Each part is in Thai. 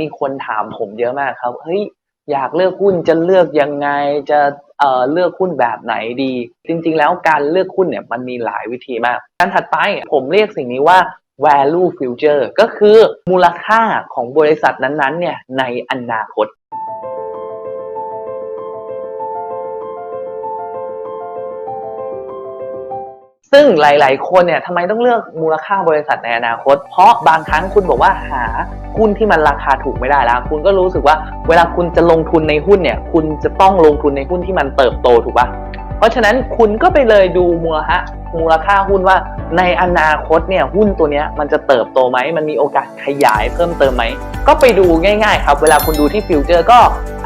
มีคนถามผมเยอะมากครับ เฮ้ยอยากเลือกหุ้นจะเลือกยังไงจะเอ่อเลือกหุ้นแบบไหนดี จริง ๆ แล้วการเลือกหุ้นเนี่ยมันมีหลายวิธีมากการถัดไปผมเรียกสิ่งนี้ว่า value future ก็คือมูลค่าของบริษัทนั้นๆเนี่ยในอนาคต ซึ่งหลาย ๆ คนเนี่ยทำไมต้องเลือกมูลค่าบริษัทในอนาคต เพราะบางครั้งคุณบอกว่าหาหุ้นที่มันราคาถูกไม่ได้แล้ว คุณก็รู้สึกว่า เวลาคุณจะลงทุนในหุ้นเนี่ย คุณจะต้องลงทุนในหุ้นที่มันเติบโตถูกปะเพราะฉะนั้นคุณก็ไปเลยดูมูลค่ามูลค่าหุ้นว่าในอนาคตเนี่ยหุ้นตัวเนี้ยมันจะเติบโตไหมมันมีโอกาสขยายเพิ่มเติมไหมก็ไปดูง่าย ๆ ครับ เวลาคุณดูที่ฟิวเจอร์ก็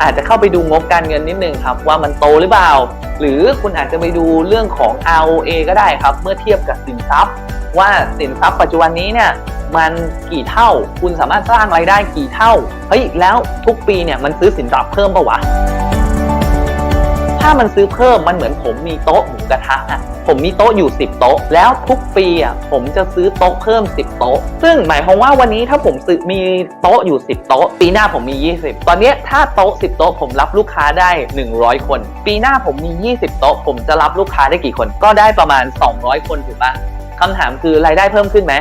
อาจจะเข้าไปดูงบการเงินนิดนึงครับว่ามันโตหรือเปล่า หรือคุณอาจจะไปดูเรื่องของ ROA ก็ได้ครับ เมื่อเทียบกับสินทรัพย์ ว่าสินทรัพย์ปัจจุบันนี้เนี่ยมันกี่เท่า คุณสามารถสร้างรายได้กี่เท่า เฮ้ย แล้วทุกปีเนี่ยมันซื้อสินทรัพย์เพิ่มปะวะ ถ้ามันซื้อเพิ่มมันเหมือนผมมีโต๊ะหมูกระทะอะผมมีโต๊ะอยู่ 10 โต๊ะ แล้วทุกปีอะผมจะซื้อโต๊ะเพิ่ม 10 โต๊ะ ซึ่งหมายความว่าวันนี้ถ้าผมซื้อมีโต๊ะอยู่ 10 โต๊ะ ปีหน้าผมมี 20 ตอนนี้ถ้าโต๊ะ 10 โต๊ะผมรับลูกค้าได้ 100 คน ปีหน้าผมมี 20 โต๊ะ ผมจะรับลูกค้าได้กี่คน ก็ได้ประมาณ 200 คนถูกปะคำถามคือรายได้เพิ่มขึ้นไหม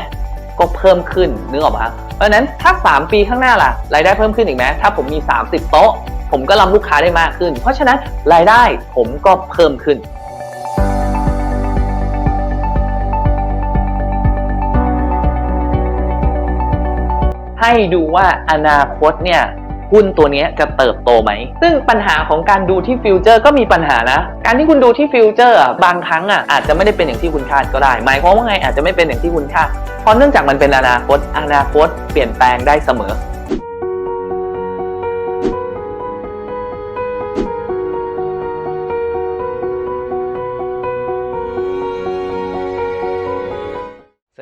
ก็เพิ่มขึ้นนึกออกปะเพราะฉะนั้นถ้า 3 ปีข้างหน้าล่ะรายได้เพิ่มขึ้นอีกไหมถ้าผมมี 30 โต๊ะ ผมก็รับลูกค้าได้มากขึ้น เพราะฉะนั้นรายได้ผมก็เพิ่มขึ้นให้ดูว่าอนาคตเนี่ยหุ้นตัวเนี้ยจะเติบโตไหม ซึ่งปัญหาของการดูที่ฟิวเจอร์ก็มีปัญหานะ การที่คุณดูที่ฟิวเจอร์บางครั้งอะอาจจะไม่ได้เป็นอย่างที่คุณคาดก็ได้ หมายความว่าไงอาจจะไม่เป็นอย่างที่คุณคาด เพราะเนื่องจากมันเป็นอนาคต อนาคตเปลี่ยนแปลงได้เสมอ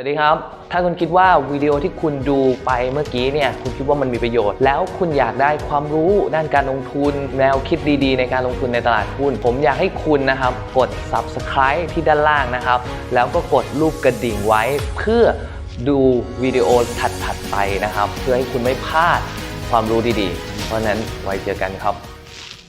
วัสดีครับ ถ้าคุณคิดว่าวิดีโอที่คุณดูไปเมื่อกี้เนี่ย คุณคิดว่ามันมีประโยชน์ แล้วคุณอยากได้ความรู้ด้านการลงทุน แนวคิดดีๆ ในการลงทุนในตลาดหุ้น ผมอยากให้คุณนะครับ กด subscribe ที่ด้านล่างนะครับ แล้วก็กดรูปกระดิ่งไว้ เพื่อดูวิดีโอถัดๆไปนะครับ เพื่อให้คุณไม่พลาดความรู้ดีๆ เพราะฉะนั้นไว้เจอกันครับ